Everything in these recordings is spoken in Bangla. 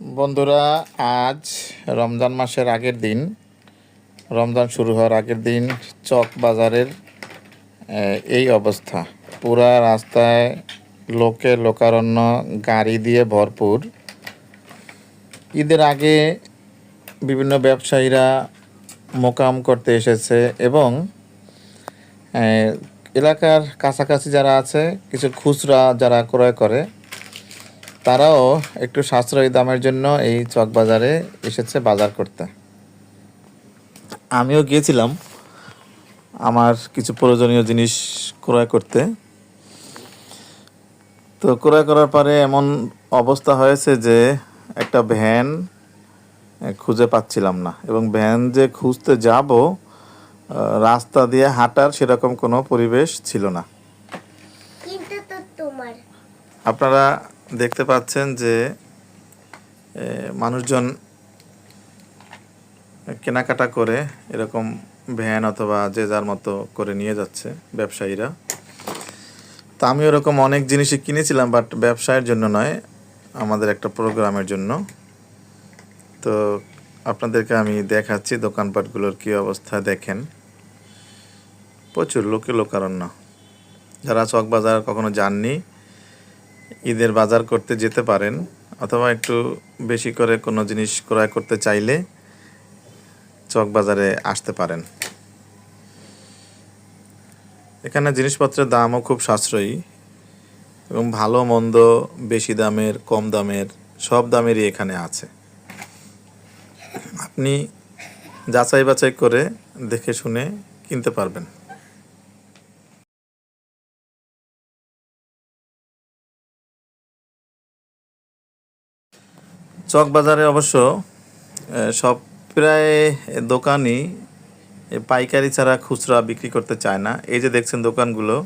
বন্ধুরা, আজ রমজান মাসের আগের দিন। রমজান শুরু হওয়ার আগের দিন চক বাজারের এই অবস্থা। পুরা রাস্তায় লোকে লোকারণ্য, গাড়ি দিয়ে ভরপুর। ঈদের আগে বিভিন্ন ব্যবসায়ীরা মোকাম করতে এসেছে এবং এলাকার কাছাকাছি যারা আছে, কিছু খুচরা যারা ক্রয় করে তারাও একটু সাশ্রয়ী দামের জন্য এই চক বাজারে এসেছে বাজার করতে। আমিও গিয়েছিলাম আমার কিছু প্রয়োজনীয় জিনিস ক্রয় করতে। তো ক্রয় করার পরে এমন অবস্থা হয়েছে যে একটা ভ্যান খুঁজে পাচ্ছিলাম না এবং ভ্যান যে খুঁজতে যাব রাস্তা দিয়ে হাঁটার সেরকম কোনো পরিবেশ ছিল না। কিন্তু তো তোমার। আপনারা দেখতে পাচ্ছেন যে মানুষজন কেনাকাটা করে এরকম ভ্যান অথবা যে যার মতো করে নিয়ে যাচ্ছে ব্যবসায়ীরা। তা আমি ওরকম অনেক জিনিসই কিনেছিলাম, বাট ব্যবসায়ের জন্য নয়, আমাদের একটা প্রোগ্রামের জন্য। তো আপনাদেরকে আমি দেখাচ্ছি দোকানপাটগুলোর কী অবস্থা, দেখেন। প্রচুর লোকে লোকারণ্য। যারা চক বাজার কখনো যাননি ঈদের বাজার করতে যেতে পারেন অথবা একটু বেশি করে কোনো জিনিস ক্রয় করতে চাইলে চক বাজারে আসতে পারেন। এখানে জিনিসপত্রের দামও খুব সাশ্রয়ী এবং ভালো মন্দ, বেশি দামের, কম দামের সব দামেরই এখানে আছে। আপনি যাচাই বাছাই করে দেখে শুনে কিনতে পারবেন। চক বাজারে অবশ্য সব প্রায় দোকানই পাইকারি ছাড়া খুচরা বিক্রি করতে চায় না। এই যে দেখছেন দোকানগুলো,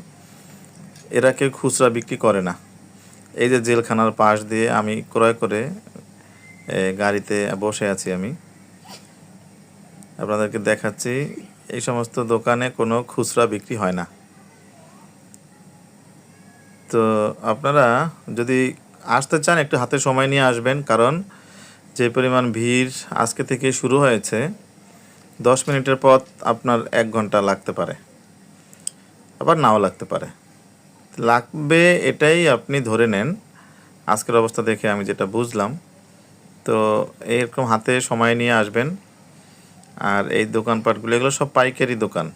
এরা কেউ খুচরা বিক্রি করে না। এই যে জেলখানার পাশ দিয়ে আমি ক্রয় করে গাড়িতে বসে আছি আমি। আপনাদেরকে দেখাচ্ছি, এই সমস্ত দোকানে কোনো খুচরা বিক্রি হয় না। তো আপনারা যদি আসতে চান, একটু হাতে সময় নিয়ে আসবেন, কারণ যে পরিমাণ ভিড় আজকে থেকে শুরু হয়েছে, দশ মিনিটের পথ আপনার এক ঘণ্টা লাগতে পারে, আবার নাও লাগতে পারে। লাগবে এটাই আপনি ধরে নেন, আজকের অবস্থা দেখে আমি যেটা বুঝলাম। তো এরকম হাতে সময় নিয়ে আসবেন, আর এই দোকানপাটগুলো, এগুলো সব পাইকারি দোকান।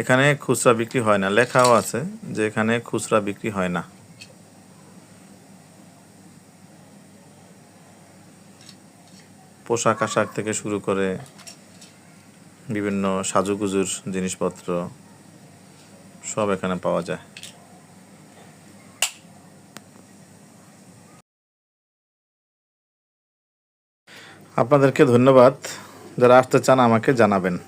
এখানে খুচরা বিক্রি হয় না, লেখাও আছে যে এখানে খুচরা বিক্রি হয় না। পোশাক আশাক থেকে শুরু করে বিভিন্ন সাজুগুজুর জিনিসপত্র সব এখানে পাওয়া যায়। আপনাদেরকে ধন্যবাদ। যারা আসতে চান আমাকে জানাবেন।